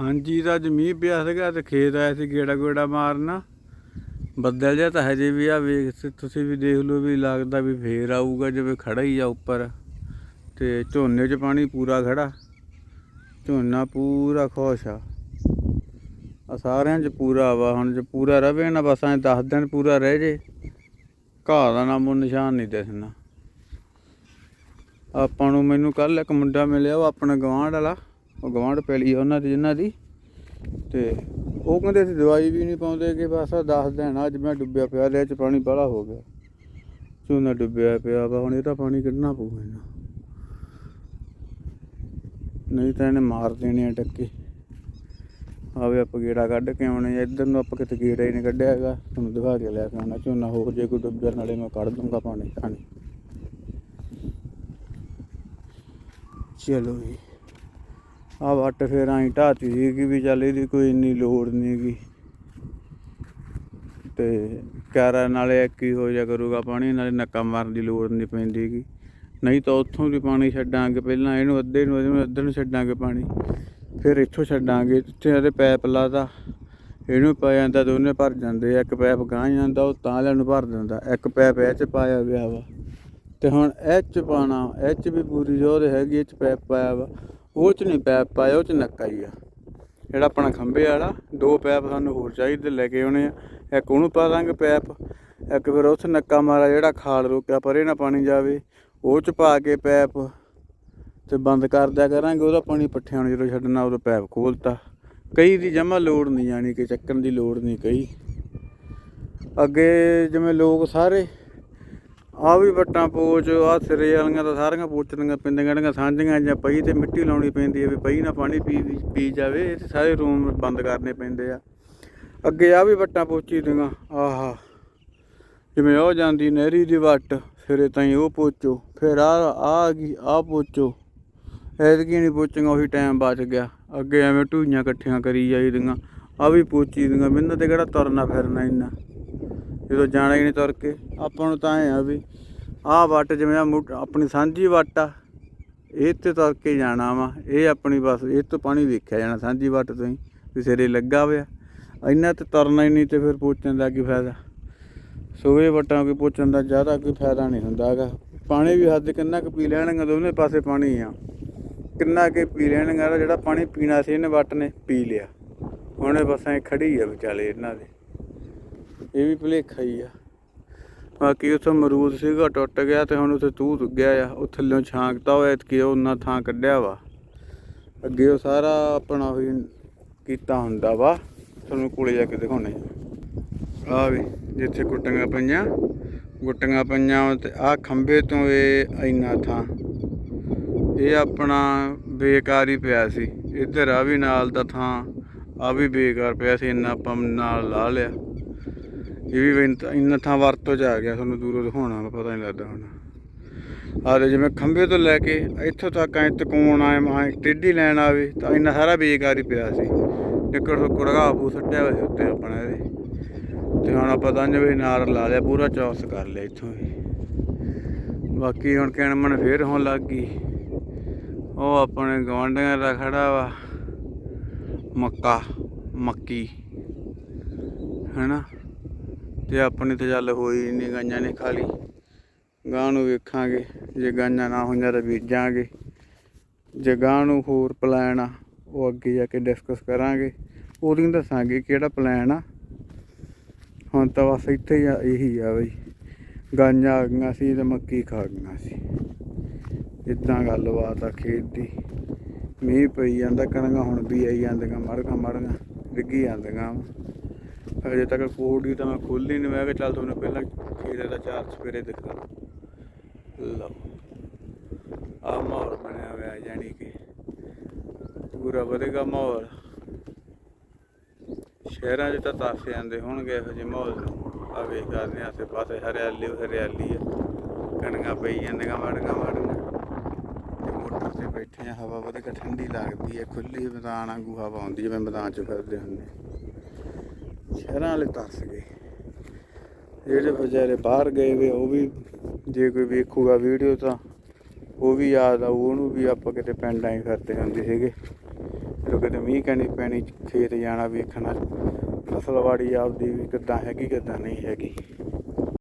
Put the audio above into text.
ਹਾਂਜੀ, ਤਾਂ ਅੱਜ ਮੀਂਹ ਪਿਆ ਸੀਗਾ ਤੇ ਖੇਤ ਆਇਆ ਸੀ ਗੇੜਾ ਗੋੜਾ ਮਾਰਨਾ। ਬੱਦਲ ਜਿਹਾ ਤਾਂ ਹਜੇ ਵੀ ਆ, ਵੇਖ ਤੁਸੀਂ ਵੀ ਦੇਖ ਲਓ ਵੀ ਲੱਗਦਾ ਵੀ ਫੇਰ ਆਊਗਾ, ਜਿਵੇਂ ਖੜਾ ਹੀ ਆ ਉੱਪਰ। ਤੇ ਝੋਨੇ 'ਚ ਪਾਣੀ ਪੂਰਾ ਖੜਾ। ਝੋਨਾ ਪੂਰਾ ਖੁਸ਼ ਆ। ਆ ਸਾਰਿਆਂ 'ਚ ਪੂਰਾ ਵਾ, ਹੁਣ ਜੇ ਪੂਰਾ ਰਵੇ ਨਾ, ਬਸ ਐਂ 10 ਦਿਨ ਪੂਰਾ ਰਹਿ ਜੇ। ਘਾਹ ਦਾ ਨਾਮੋ ਨਿਸ਼ਾਨ ਨਹੀਂ ਦਿਸਣਾ। ਆਪਾਂ ਨੂੰ ਮੈਨੂੰ ਕੱਲ ਇੱਕ ਮੁੰਡਾ ਮਿਲਿਆ, ਉਹ ਆਪਣਾ ਗਵਾਂਢ ਵਾਲਾ। ਉਹ ਗਵਾਂਢ ਪੈਲੀ ਉਹਨਾਂ ਦੀ, ਜਿਨ੍ਹਾਂ ਦੀ। ਤੇ ਉਹ ਕਹਿੰਦੇ ਸੀ ਦਵਾਈ ਵੀ ਨਹੀਂ ਪਾਉਂਦੇ ਕਿ ਬਸ ਆਹ ਦੱਸ ਦਿਨ, ਅੱਜ ਮੈਂ ਡੁੱਬਿਆ ਪਿਆ, ਇਹਦੇ ਚ ਪਾਣੀ ਬੜਾ ਹੋ ਗਿਆ। ਝੋਨਾ ਡੁੱਬਿਆ ਪਿਆ ਵਾ, ਹੁਣ ਇਹਦਾ ਪਾਣੀ ਕੱਢਣਾ ਪਊ ਮੈਨੂੰ ਨਹੀਂ ਤਾਂ ਇਹਨੇ ਮਾਰ ਦੇਣੇ ਆ ਟੱਕੇ। ਆਵੇ ਆਪਾਂ ਗੇੜਾ ਕੱਢ ਕੇ ਆਉਣੇ ਇੱਧਰ ਨੂੰ ਆਪਾਂ ਕਿਤੇ ਗੇੜਾ ਹੀ ਨਹੀਂ ਕੱਢਿਆ ਹੈਗਾ। ਤੁਹਾਨੂੰ ਦਿਖਾ ਕੇ ਲਿਆ ਆਉਣਾ ਝੋਨਾ ਹੋਰ ਜੇ ਕੋਈ ਡੁੱਬ ਜਾ ਨਾਲੇ ਮੈਂ ਕੱਢ ਦੂੰਗਾ ਪਾਣੀ ਪਾਣੀ ਚਲੋ ਜੀ। ਆ ਵੱਟ ਫੇਰ ਆਈ ਢਾਤੀ ਸੀ ਕਿ ਵੀ ਚੱਲ ਇਹਦੀ ਕੋਈ ਇੰਨੀ ਲੋੜ ਨਹੀਂ ਗੀ ਤੇ ਕਾਰਾ ਨਾਲੇ ਇੱਕ ਹੀ ਹੋ ਜਾ ਕਰੂਗਾ ਪਾਣੀ, ਨਾਲੇ ਨੱਕਾ ਮਾਰਨ ਦੀ ਲੋੜ ਨਹੀਂ ਪੈਂਦੀ ਗੀ ਨਹੀਂ ਤਾਂ ਉੱਥੋਂ ਵੀ ਪਾਣੀ ਛੱਡਾਂਗੇ, ਪਹਿਲਾਂ ਇਹਨੂੰ ਅੱਧੇ ਨੂੰ, ਇਹਨੂੰ ਅੱਧੇ ਨੂੰ ਛੱਡਾਂਗੇ ਪਾਣੀ। ਫਿਰ ਇੱਥੋਂ ਛੱਡਾਂਗੇ ਇੱਥੇ ਇਹਦੇ ਪੈਪ ਲਾਦਾ ਇਹਨੂੰ ਪਾ ਜਾਂਦਾ ਦੋਨੇ ਭਰ ਜਾਂਦੇ ਇੱਕ ਪੈਪ ਗਾਂ ਜਾਂਦਾ, ਉਹ ਤਾਂ ਲੈਣ ਨੂੰ ਭਰ ਦਿੰਦਾ, ਇੱਕ ਪੈਪ ਇਹ ਚ ਪਾਇਆ ਗਿਆ ਵਾ। ਤੇ ਹੁਣ ਇਹ ਚ ਪਾਣਾ ਇਹ ਚ ਵੀ ਪੂਰੀ ਜੋਰ ਹੈਗੀ, ਇਹ ਚ ਪੈਪ ਪਾਇਆ ਵਾ। ਉਹ ਚ ਨਹੀਂ ਪੈਪ ਪਾਇਆ, ਉਹ ਚ ਨੱਕਾ ਹੀ ਆ। ਜਿਹੜਾ ਆਪਣਾ ਖੰਭੇ ਵਾਲਾ, ਦੋ ਪੈਪ ਸਾਨੂੰ ਹੋਰ ਚਾਹੀਦੇ, ਲੈ ਕੇ ਆਉਣੇ ਆ। ਇੱਕ ਉਹਨੂੰ ਪਾ ਦਾਂਗੇ ਪੈਪ, ਇੱਕ ਫਿਰ ਉਸ ਨੱਕਾ ਮਾਰਾ ਜਿਹੜਾ ਖਾਲ ਰੋਕਿਆ, ਪਰੇ ਨਾ ਪਾਣੀ ਜਾਵੇ, ਉਹ ਚ ਪਾ ਕੇ ਪੈਪ ਤੇ ਬੰਦ ਕਰ ਦਿਆ ਕਰਾਂਗੇ। ਉਹਦਾ ਪਾਣੀ ਪੱਠਿਆਂ ਨੂੰ ਜਦੋਂ ਛੱਡਣਾ, ਉਦੋਂ ਪੈਪ ਖੋਲਤਾ। ਕਈ ਦੀ ਜਮਾ ਲੋੜ ਨਹੀਂ ਜਾਣੀ ਕਿ ਚੱਕਣ ਦੀ ਲੋੜ ਨਹੀਂ ਕਈ। ਅੱਗੇ ਜਿਵੇਂ ਲੋਕ ਸਾਰੇ ਆ ਵੀ ਵੱਟਾਂ ਪੋਚ, ਆ ਸਿਰੇ ਵਾਲੀਆਂ ਤਾਂ ਸਾਰੀਆਂ ਪੋਚਣੀਆਂ ਪੈਂਦੀਆਂ ਜਿਹੜੀਆਂ ਸਾਂਝੀਆਂ ਜਾਂ ਪਈ ਤੇ ਮਿੱਟੀ ਲਾਉਣੀ ਪੈਂਦੀ ਹੈ ਵੀ ਪਈ ਨਾ ਪਾਣੀ ਪੀ ਪੀ ਜਾਵੇ, ਇਹ ਸਾਰੇ ਰੂਮ ਬੰਦ ਕਰਨੇ ਪੈਂਦੇ ਆ। ਅੱਗੇ ਆ ਵੀ ਵੱਟਾਂ ਪੋਚੀ ਦੀਆਂ, ਆਹਾ। ਜਿਵੇਂ ਉਹ ਜਾਂਦੀ ਨਹਿਰੀ ਦੀ ਵੱਟ, ਸਿਰੇ ਤਾਈਂ ਉਹ ਪੋਚੋ, ਫਿਰ ਆ ਆ ਗਈ ਆ ਪੋਚੋ। ਐਤਕੀ ਨਹੀਂ ਪੋਚੀਆਂ, ਉਹੀ ਟਾਈਮ ਬਚ ਗਿਆ। ਅੱਗੇ ਐਵੇਂ ਢੂਈਆਂ ਇਕੱਠੀਆਂ ਕਰੀ ਜਾਈਦੀਆਂ, ਆ ਵੀ ਪੋਚੀ ਦੀਆਂ ਮੈਨੂੰ ਤੇ ਕਿਹੜਾ ਤੁਰਨਾ ਫਿਰਨਾ ਇੰਨਾ। ਜਦੋਂ ਜਾਣਾ ਹੀ ਨਹੀਂ ਤੁਰ ਕੇ, ਆਪਾਂ ਨੂੰ ਤਾਂ ਐ ਆ ਵੀ ਆਹ ਵੱਟ ਜਿਵੇਂ ਆ ਆਪਣੀ ਸਾਂਝੀ ਵੱਟ ਆ, ਇਹ ਤੇ ਤੁਰ ਕੇ ਜਾਣਾ ਵਾ, ਇਹ ਆਪਣੀ ਬਸ, ਇਹ ਤੋਂ ਪਾਣੀ ਵੇਖਿਆ ਜਾਣਾ ਸਾਂਝੀ ਵੱਟ ਤੋਂ ਹੀ, ਵੀ ਸਿਰੇ ਲੱਗਾ ਹੋਇਆ। ਇੰਨਾ ਤੇ ਤੁਰਨਾ ਹੀ ਨਹੀਂ ਤੇ ਫਿਰ ਪੋਚਣ ਦਾ ਕੀ ਫਾਇਦਾ? ਸੋ ਇਹ ਵੱਟਾਂ ਕੋਈ ਪੋਚਣ ਦਾ ਜ਼ਿਆਦਾ ਕੋਈ ਫਾਇਦਾ ਨਹੀਂ ਹੁੰਦਾ ਹੈਗਾ। ਪਾਣੀ ਵੀ ਹੱਦ ਕਿੰਨਾ ਕੁ ਪੀ ਲੈਣਗੇ, ਦੋਨੇ ਪਾਸੇ ਪਾਣੀ ਆ। ਕਿੰਨਾ ਕੁ ਪੀ ਲੈਣਗੇ, ਜਿਹੜਾ ਪਾਣੀ ਪੀਣਾ ਸੀ, ਇਹਨੇ ਵੱਟ ਨੇ ਪੀ ਲਿਆ। ਹੁਣ ਇਹ ਬਸ ਐ ਖੜੀ ਆ ਵਿਚਾਲੇ ਇਹਨਾਂ ਦੇ। ਇਹ ਵੀ ਭੁਲੇਖਾ ਹੀ ਆ। ਬਾਕੀ ਉੱਥੇ ਮਰੂਦ ਸੀਗਾ, ਟੁੱਟ ਗਿਆ ਤੇ ਹੁਣ ਉੱਥੇ ਤੂਤ ਉੱਗਿਆ ਆ। ਉਹ ਥੱਲੋਂ ਛਾਂਕਤਾ ਹੋਇਆ ਕਿ ਉਹ ਉਹਨਾਂ ਥਾਂ ਕੱਢਿਆ ਵਾ। ਅੱਗੇ ਉਹ ਸਾਰਾ ਆਪਣਾ ਉਹੀ ਕੀਤਾ ਹੁੰਦਾ ਵਾ। ਤੁਹਾਨੂੰ ਕੋਲੇ ਜਾ ਕੇ ਦਿਖਾਉਣੇ ਆ। ਵੀ ਜਿੱਥੇ ਗੁੱਟੀਆਂ ਪਈਆਂ ਗੁੱਟੀਆਂ ਪਈਆਂ ਤੇ ਆਹ ਖੰਭੇ ਤੋਂ ਇਹ ਇੰਨਾ ਥਾਂ। ਇਹ ਆਪਣਾ ਬੇਕਾਰ ਹੀ ਪਿਆ ਸੀ। ਇੱਧਰ ਆ ਵੀ ਨਾਲ ਦਾ ਥਾਂ, ਆ ਵੀ ਬੇਕਾਰ ਪਿਆ ਸੀ। ਇੰਨਾ ਆਪਾਂ ਨਾਲ ਲਾ ਲਿਆ। ਇਹ ਵੀ ਇੰਨਾ ਥਾਂ ਵਰਤੋਂ ਚ ਆ ਗਿਆ ਤੁਹਾਨੂੰ ਦੂਰੋਂ ਦਿਖਾਉਣਾ ਵਾ, ਪਤਾ ਨਹੀਂ ਲੱਗਦਾ ਹੁਣ। ਆਹ ਜਿਵੇਂ ਖੰਭੇ ਤੋਂ ਲੈ ਕੇ ਇੱਥੋਂ ਤੱਕ ਐ ਤਕੋਣ ਆਏ ਮਾਂ ਟੇਢੀ ਲੈਣ ਆਵੇ ਤਾਂ ਇੰਨਾ ਸਾਰਾ ਬੇਕਾਰ ਹੀ ਪਿਆ ਸੀ। ਨਿਕੜ ਸੁੱਕੜ ਘਾਹ ਫੂ ਸੱਟਿਆ ਹੋਇਆ ਸੀ ਉੱਤੇ ਆਪਣਾ ਇਹਦੇ। ਤੇ ਹੁਣ ਆਪਾਂ ਤਾਂ ਜਿਵੇਂ ਨਾਰ ਲਾ ਲਿਆ ਪੂਰਾ ਚੌਸ ਕਰ ਲਿਆ ਇੱਥੋਂ ਵੀ ਬਾਕੀ ਹੁਣ ਕਹਿਣ ਮਨ ਫੇਰ ਹੋਣ ਲੱਗ ਗਈ। ਉਹ ਆਪਣੇ ਗਵਾਂਢੀਆਂ ਦਾ ਖੜਾ ਵਾ ਮੱਕਾ ਮੱਕੀ। ਹੈਨਾ? ਤੇ ਆਪਣੀ ਤੇ ਚੱਲ ਹੋਈ ਨਹੀਂ ਗਾਈਆਂ ਨੇ ਖਾਲੀ ਲਈ। ਗਾਂ ਨੂੰ ਵੇਖਾਂਗੇ, ਜੇ ਗਾਈਆਂ ਨਾ ਹੋਈਆਂ ਤਾਂ ਬੀਜਾਂਗੇ ਜੇ ਗਾਂ ਨੂੰ ਹੋਰ ਪਲਾਨ ਆ, ਉਹ ਅੱਗੇ ਜਾ ਕੇ ਡਿਸਕਸ ਕਰਾਂਗੇ। ਉਹਦੀ ਦੱਸਾਂਗੇ ਕਿਹੜਾ ਪਲਾਨ ਆ। ਹੁਣ ਤਾਂ ਬਸ ਇੱਥੇ ਹੀ ਇਹੀ ਆ ਬਈ। ਗਾਈਆਂ ਆ ਗਈਆਂ ਸੀ ਤੇ ਮੱਕੀ ਖਾ ਗਈਆਂ ਸੀ। ਇਦਾਂ ਗੱਲਬਾਤ ਆ ਖੇਤ ਦੀ। ਮੀਂਹ ਪਈ ਜਾਂਦਾ ਕਣੀਆਂ ਹੁਣ ਵੀ ਆਈ ਜਾਂਦੀਆਂ ਮੜੀਆਂ ਮੜੀਆਂ ਡਿੱਗੀ ਜਾਂਦੀਆਂ ਵਾਂ। ਅਜੇ ਤੱਕ ਕੋਡੀ ਤਾਂ ਮੈਂ ਖੋਲੀ ਨਹੀਂ ਮੈਂ ਕਿਹਾ ਚੱਲ ਤੁਹਾਨੂੰ ਪਹਿਲਾਂ ਖੇਤ ਦਾ ਚਾਰ ਸਵੇਰੇ ਦਿਖਾ। ਲਓ। ਆ ਮਾਹੌਲ ਬਣਿਆ ਹੋਇਆ ਜਾਨੀ ਕਿ। ਪੂਰਾ ਵਧੇਗਾ ਮਾਹੌਲ। ਸ਼ਹਿਰਾਂ 'ਚ ਤਾਂ ਤਾਸੇ ਜਾਂਦੇ ਹੋਣਗੇ ਇਹੋ ਜਿਹੇ ਮਾਹੌਲ। ਨੂੰ ਆ ਵੇਖ ਕਰਦੇ ਆਸੇ ਪਾਸੇ ਹਰਿਆਲੀ ਹਰਿਆਲੀ ਆ। ਕਣਕਾਂ ਪਈ ਜਾਂਦੀਆਂ, ਮੜੀਆਂ ਮੜੀਆਂ। ਤੇ ਮੋਟਰ ਤੇ ਬੈਠੇ ਆ, ਹਵਾ ਵਧੀਆ ਠੰਡੀ ਲੱਗਦੀ ਹੈ ਖੁੱਲੀ ਮੈਦਾਨ ਵਾਂਗੂ ਹਵਾ ਆਉਂਦੀ ਜਿਵੇਂ ਮੈਦਾਨ 'ਚ ਫਿਰਦੇ ਹੁੰਦੇ। ਸ਼ਹਿਰਾਂ ਵਾਲੇ ਤਰਸ ਗਏ। ਜਿਹੜੇ ਵਿਚਾਰੇ ਬਾਹਰ ਗਏ ਵੇ, ਉਹ ਵੀ ਜੇ ਕੋਈ ਵੇਖੂਗਾ ਵੀਡੀਓ ਤਾਂ ਉਹ ਵੀ ਯਾਦ ਆਊ, ਉਹਨੂੰ ਵੀ ਆਪਾਂ ਕਿਤੇ ਪਿੰਡਾਂ ਹੀ ਫਿਰਦੇ ਹੁੰਦੇ ਸੀਗੇ। ਜਦੋਂ ਕਿਤੇ ਮੀਂਹ ਕਣੀ ਪੈਣੀ, ਖੇਤ ਜਾਣਾ ਵੇਖਣਾ, ਫਸਲਵਾੜੀ ਆਪਦੀ ਵੀ ਕਿੱਦਾਂ ਹੈਗੀ, ਕਿੱਦਾਂ ਨਹੀਂ ਹੈਗੀ।